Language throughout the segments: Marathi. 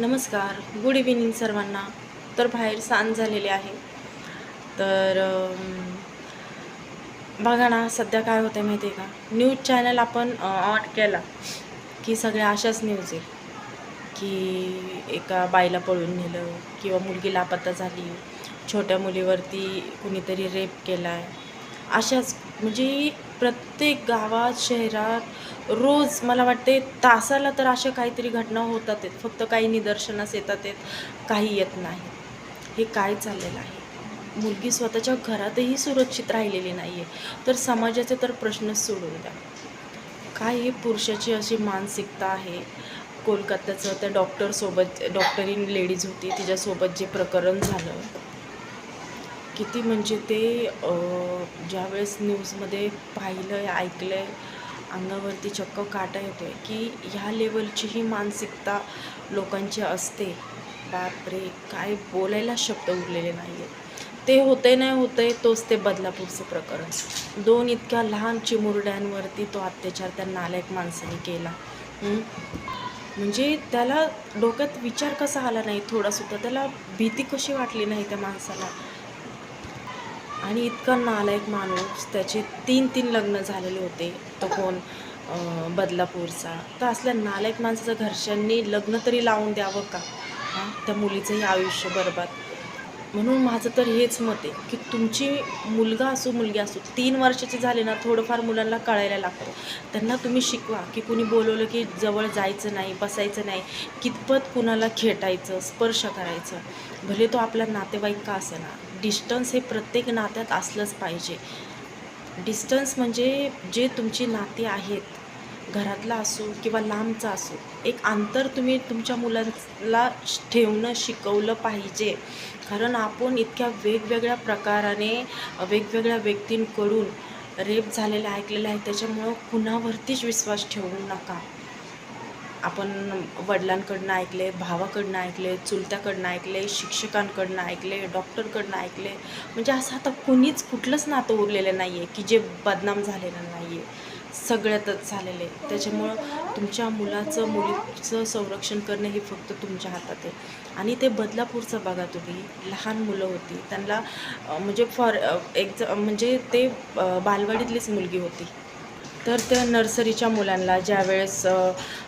नमस्कार. गुड इव्हिनिंग सर्वांना. तर बाहेर सांज झालेली आहे. तर बघा ना सध्या काय होतं माहिती आहे का? न्यूज चॅनल आपण ऑन केला की सगळ्या अशाच न्यूज आहे की एका बाईला पळून नेलं किंवा मुलगी लापत्ता झाली छोट्या मुलीवरती कुणीतरी रेप केला आहे अशाच म्हणजे प्रत्येक गावात शहरात रोज मला वाटते तासाला तर अशा काहीतरी घटना होतात आहेत. फक्त काही निदर्शनास येतात आहेत काही येत नाही. हे काय चाललेलं आहे? मुलगी स्वतःच्या घरातही सुरक्षित राहिलेली नाही आहे तर समाजाचे तर प्रश्नच सोडून द्या. काय हे पुरुषाची अशी मानसिकता आहे? कोलकात्याचं त्या डॉक्टरसोबत डॉक्टरीन लेडीज होती. तिच्यासोबत जे प्रकरण झालं किती म्हणजे ते ज्यावेळेस न्यूजमध्ये पाहिलं आहे ऐकलं आहे अंगावरती चक्क काटा येतो आहे की ह्या लेवलची ही मानसिकता लोकांची असते. बापरे काय बोलायला शब्द उरलेले नाही आहेत ते होते नाही होते तोच ते बदलापूरचं प्रकरण. दोन इतक्या लहान चिमुरड्यांवरती तो अत्याचार त्या नालायक माणसाने केला. म्हणजे त्याला डोक्यात विचार कसा आला नाही? थोडासुद्धा त्याला भीती कशी वाटली नाही त्या माणसाला? आणि इतका नालायक माणूस त्याचे तीन तीन लग्न झालेले होते तो कोण बदलापूरचा. तर असल्या नालायक माणसाचं घरच्यांनी लग्न तरी लावून द्यावं का? हां? त्या मुलीचंही आयुष्य बरबाद. म्हणून माझं तर हेच मत आहे की तुमची मुलगा असो मुलगी असो तीन वर्षाची झाली ना थोडंफार मुलांना कळायला लागतं. त्यांना तुम्ही शिकवा की कुणी बोलवलं की जवळ जायचं नाही बसायचं नाही कितपत कुणाला खेटायचं स्पर्श करायचं. भले तो आपला नातेवाईक का असेना डिस्टन्स हे प्रत्येक नात्यात असलंच पाहिजे. डिस्टन्स म्हणजे जे तुमची नाते आहेत घरातला असो किंवा लांबचा असो एक अंतर तुम्ही तुमच्या मुलांना ठेवणं शिकवलं पाहिजे. कारण आपण इतक्या वेगवेगळ्या प्रकाराने वेगवेगळ्या व्यक्तींकडून रेप झालेलं ऐकलेलं आहे त्याच्यामुळं कुणावरतीच विश्वास ठेवू नका. आपण वडिलांकडनं ऐकले भावाकडनं ऐकले चुलत्याकडनं ऐकले शिक्षकांकडनं ऐकले डॉक्टरकडनं ऐकले म्हणजे असं आता कुणीच कुठलंच नातं उरलेलं नाही आहे की जे बदनाम झालेलं नाही आहे सगळ्यातच झालेलं आहे. त्याच्यामुळं तुमच्या मुलाचं मुलीचं संरक्षण करणं हे फक्त तुमच्या हातात आहे. आणि ते बदलापूरचं बघा तुम्ही. लहान मुलं होती. त्यांना म्हणजे फॉर एक म्हणजे ते बालवाडीतलीच मुलगी होती. तर त्या नर्सरीच्या मुलांना ज्यावेळेस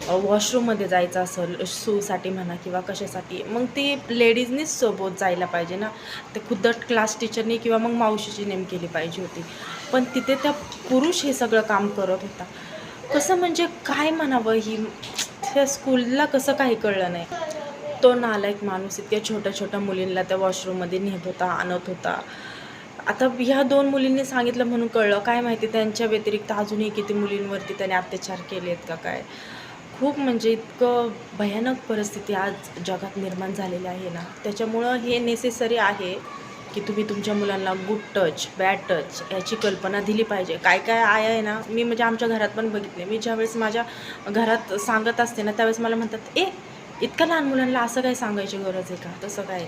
वॉशरूममध्ये जायचं असेल सूसाठी म्हणा किंवा कशासाठी मग ती लेडीजनीच सोबत जायला पाहिजे ना. ते खुद्द क्लास टीचरनी किंवा मग मावशीची नेम केली पाहिजे होती. पण तिथे त्या पुरुष हे सगळं काम करत होता. कसं म्हणजे काय म्हणावं ही त्या स्कूलला कसं काही कळलं नाही. तो नालायक माणूस इतक्या छोट्या छोट्या मुलींना त्या वॉशरूममध्ये नेत होता आणत होता. आता ह्या दोन मुलींनी सांगितलं म्हणून कळलं. काय माहिती त्यांच्या व्यतिरिक्त अजूनही किती मुलींवरती त्याने अत्याचार केले आहेत का काय? खूप म्हणजे इतकं भयानक परिस्थिती आज जगात निर्माण झालेली आहे ना. त्याच्यामुळं हे नेसेसरी आहे की तुम्ही तुमच्या मुलांना गुड टच बॅड टच याची कल्पना दिली पाहिजे. काय काय आहे आहे ना मी म्हणजे आमच्या घरात पण बघितले मी ज्यावेळेस माझ्या घरात सांगत असते ना त्यावेळेस मला म्हणतात ए इतक्या लहान मुलांना असं काय सांगायची गरज आहे का? तसं काय